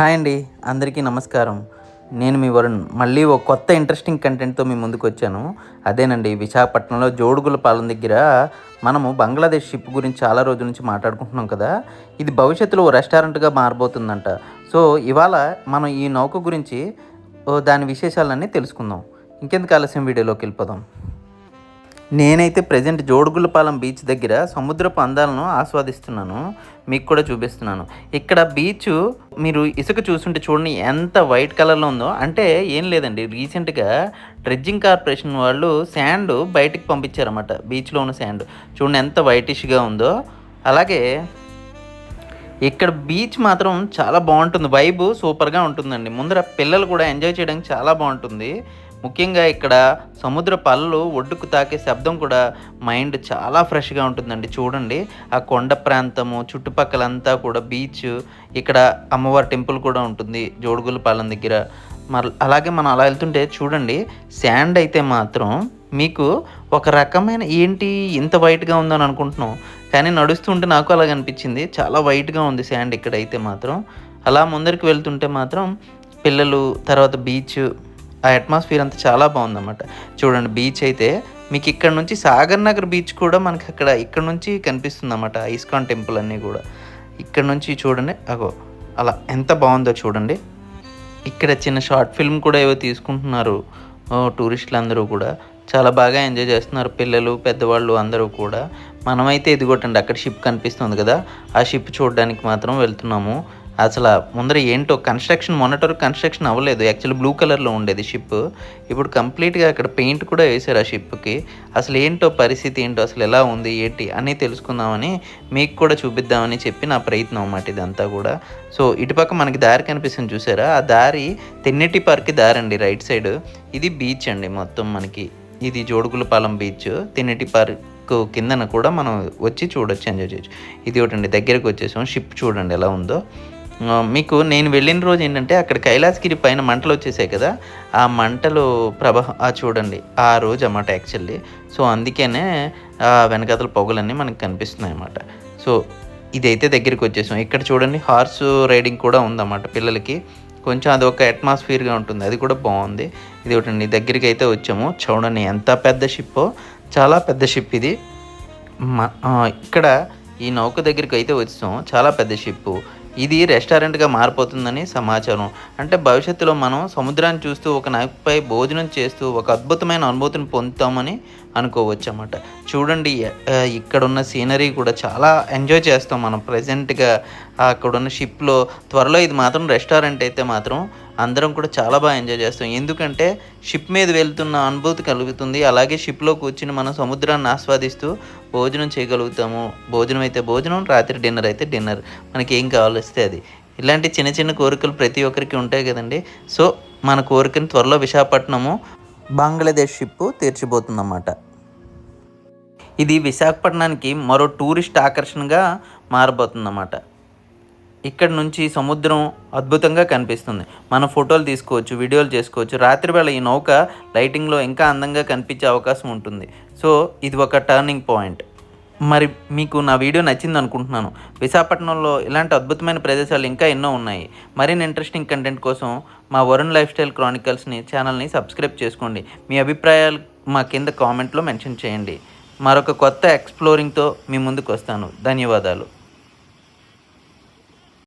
Hi అండి అందరికీ నమస్కారం. నేను మీ వరుణ్. మళ్ళీ ఒక కొత్త ఇంట్రెస్టింగ్ కంటెంట్తో మీ ముందుకు వచ్చాను. అదేనండి విశాఖపట్నంలో జోడుగుల పాలెం దగ్గర మనము బంగ్లాదేశ్ షిప్ గురించి చాలా రోజుల నుంచి మాట్లాడుకుంటున్నాం కదా. ఇది భవిష్యత్తులో ఓ రెస్టారెంట్గా మారబోతుందంట. సో ఇవాళ మనం ఈ నౌక గురించి ఓ దాని విశేషాలన్నీ తెలుసుకుందాం. ఇంకెందుకు ఆలస్యం? వీడియోలోకి వెళ్ళిపోదాం. నేనైతే ప్రజెంట్ జోడుగులపాలెం బీచ్ దగ్గర సముద్రపు అందాలను ఆస్వాదిస్తున్నాను. మీకు కూడా చూపిస్తున్నాను. ఇక్కడ బీచ్ మీరు ఇసుక చూస్తుంటే చూడండి ఎంత వైట్ కలర్లో ఉందో. అంటే ఏం లేదండి రీసెంట్గా డ్రెడ్జింగ్ కార్పొరేషన్ వాళ్ళు శాండ్ బయటికి పంపించారన్నమాట. బీచ్లో ఉన్న శాండ్. చూడండి ఎంత వైటిష్గా ఉందో. అలాగే ఇక్కడ బీచ్ మాత్రం చాలా బాగుంటుంది. వైబు సూపర్గా ఉంటుందండి. ముందర పిల్లలు కూడా ఎంజాయ్ చేయడానికి చాలా బాగుంటుంది. ముఖ్యంగా ఇక్కడ సముద్ర పళ్ళు ఒడ్డుకు తాకే శబ్దం కూడా మైండ్ చాలా ఫ్రెష్గా ఉంటుందండి. చూడండి ఆ కొండ ప్రాంతము చుట్టుపక్కలంతా కూడా బీచ్ ఇక్కడ అమ్మవారి టెంపుల్ కూడా ఉంటుంది జోడుగుల పాలెం దగ్గర. మరి అలాగే మనం అలా వెళ్తుంటే చూడండి శాండ్ అయితే మాత్రం మీకు ఒక రకమైన ఏంటి ఇంత వైట్గా ఉందని అనుకుంటున్నాం. కానీ నడుస్తుంటే నాకు అలాగ అనిపించింది. చాలా వైట్గా ఉంది శాండ్ ఇక్కడైతే మాత్రం. అలా ముందరికి వెళ్తుంటే మాత్రం పిల్లలు తర్వాత బీచ్ ఆ అట్మాస్ఫియర్ అంతా చాలా బాగుందన్నమాట. చూడండి బీచ్ అయితే మీకు ఇక్కడ నుంచి సాగర్ నగర్ బీచ్ కూడా మనకి అక్కడ ఇక్కడ నుంచి కనిపిస్తుంది అన్నమాట ఇస్కాన్ టెంపుల్ అన్నీ కూడా. ఇక్కడ నుంచి చూడండి అగో అలా ఎంత బాగుందో చూడండి. ఇక్కడ చిన్న షార్ట్ ఫిల్మ్ కూడా ఏవో తీసుకుంటున్నారు టూరిస్టులు అందరూ కూడా. చాలా బాగా ఎంజాయ్ చేస్తున్నారు పిల్లలు పెద్దవాళ్ళు అందరూ కూడా. మనమైతే ఇదిగోటండి అక్కడ షిప్ కనిపిస్తుంది కదా ఆ షిప్ చూడడానికి మాత్రం వెళ్తున్నాము. అసలు ముందర ఏంటో కన్స్ట్రక్షన్ మొన్నటర్ కన్స్ట్రక్షన్ అవ్వలేదు. యాక్చువల్ బ్లూ కలర్లో ఉండేది షిప్ ఇప్పుడు కంప్లీట్గా అక్కడ పెయింట్ కూడా వేశారు ఆ షిప్కి అసలు ఏంటో పరిస్థితి ఏంటో అసలు ఎలా ఉంది ఏంటి అని తెలుసుకుందామని మీకు కూడా చూపిద్దామని చెప్పి నా ప్రయత్నం అన్నమాట ఇదంతా కూడా. సో ఇటుపక్క మనకి దారి కనిపిస్తుంది చూసారా? ఆ దారి తెన్నెటి పార్క్కి దారి అండి రైట్ సైడ్ ఇది బీచ్ అండి మొత్తం మనకి. ఇది జోడుగులపాలెం బీచ్ తెన్నెట్టి పార్క్ కిందన కూడా మనం వచ్చి చూడొచ్చు ఎంజాయ్ చేయొచ్చు. ఇది ఒకటండి దగ్గరికి వచ్చేసాం. షిప్ చూడండి ఎలా ఉందో. మీకు నేను వెళ్ళిన రోజు ఏంటంటే అక్కడ కైలాసగిరి పైన మంటలు వచ్చేసాయి కదా ఆ మంటలు ప్రభ చూడండి ఆ రోజు అన్నమాట యాక్చువల్లీ. సో అందుకనే ఆ వెనకతల పొగలన్నీ మనకు కనిపిస్తున్నాయి అన్నమాట. సో ఇదైతే దగ్గరికి వచ్చేసాం. ఇక్కడ చూడండి హార్స్ రైడింగ్ కూడా ఉందన్నమాట పిల్లలకి. కొంచెం అది ఒక అట్మాస్ఫియర్గా ఉంటుంది. అది కూడా బాగుంది. ఇది ఒకటి దగ్గరికి అయితే వచ్చాము. చూడండి ఎంత పెద్ద షిప్పో చాలా పెద్ద షిప్ ఇది. ఇక్కడ ఈ నౌక దగ్గరికి అయితే వచ్చాం. చాలా పెద్ద షిప్పు ఇది రెస్టారెంట్గా మారిపోతుందని సమాచారం. అంటే భవిష్యత్తులో మనం సముద్రాన్ని చూస్తూ ఒక నైపుపై భోజనం చేస్తూ ఒక అద్భుతమైన అనుభూతిని పొందుతామని అనుకోవచ్చు అన్నమాట చూడండి ఇక్కడ ఉన్న సీనరీ కూడా చాలా ఎంజాయ్ చేస్తాం మనం ప్రజెంట్గా అక్కడ ఉన్న షిప్లో త్వరలో ఇది మాత్రం రెస్టారెంట్ అయితే మాత్రం అందరం కూడా చాలా బాగా ఎంజాయ్ చేస్తాం. ఎందుకంటే షిప్ మీద వెళ్తున్న అనుభూతి కలుగుతుంది. అలాగే షిప్లో కూర్చుని మనం సముద్రాన్ని ఆస్వాదిస్తూ భోజనం చేయగలుగుతాము. భోజనం అయితే భోజనం రాత్రి డిన్నర్ అయితే డిన్నర్. మనకి ఏం కావాలిస్తే అది. ఇలాంటి చిన్న చిన్న కోరికలు ప్రతి ఒక్కరికి ఉంటాయి కదండి. సో మన కోరికని త్వరలో విశాఖపట్నము బంగ్లాదేశ్ షిప్ తీర్చిపోతుందన్నమాట. ఇది విశాఖపట్నానికి మరో టూరిస్ట్ ఆకర్షణగా మారబోతుందన్నమాట. ఇక్కడ నుంచి సముద్రం అద్భుతంగా కనిపిస్తుంది. మన ఫోటోలు తీసుకోవచ్చు వీడియోలు చేసుకోవచ్చు. రాత్రివేళ ఈ నౌక లైటింగ్లో ఇంకా అందంగా కనిపించే అవకాశం ఉంటుంది. సో ఇది ఒక టర్నింగ్ పాయింట్ మరి మీకు నా వీడియో నచ్చింది అనుకుంటున్నాను. విశాఖపట్నంలో ఇలాంటి అద్భుతమైన ప్రదేశాలు ఇంకా ఎన్నో ఉన్నాయి. మరిన్ని ఇంట్రెస్టింగ్ కంటెంట్ కోసం మా వరుణ్ లైఫ్ స్టైల్ క్రానికల్స్ని ఛానల్ని సబ్స్క్రైబ్ చేసుకోండి. మీ అభిప్రాయాలు మా కింద కామెంట్లో మెన్షన్ చేయండి. మరొక కొత్త ఎక్స్ప్లోరింగ్తో మీ ముందుకు వస్తాను. ధన్యవాదాలు.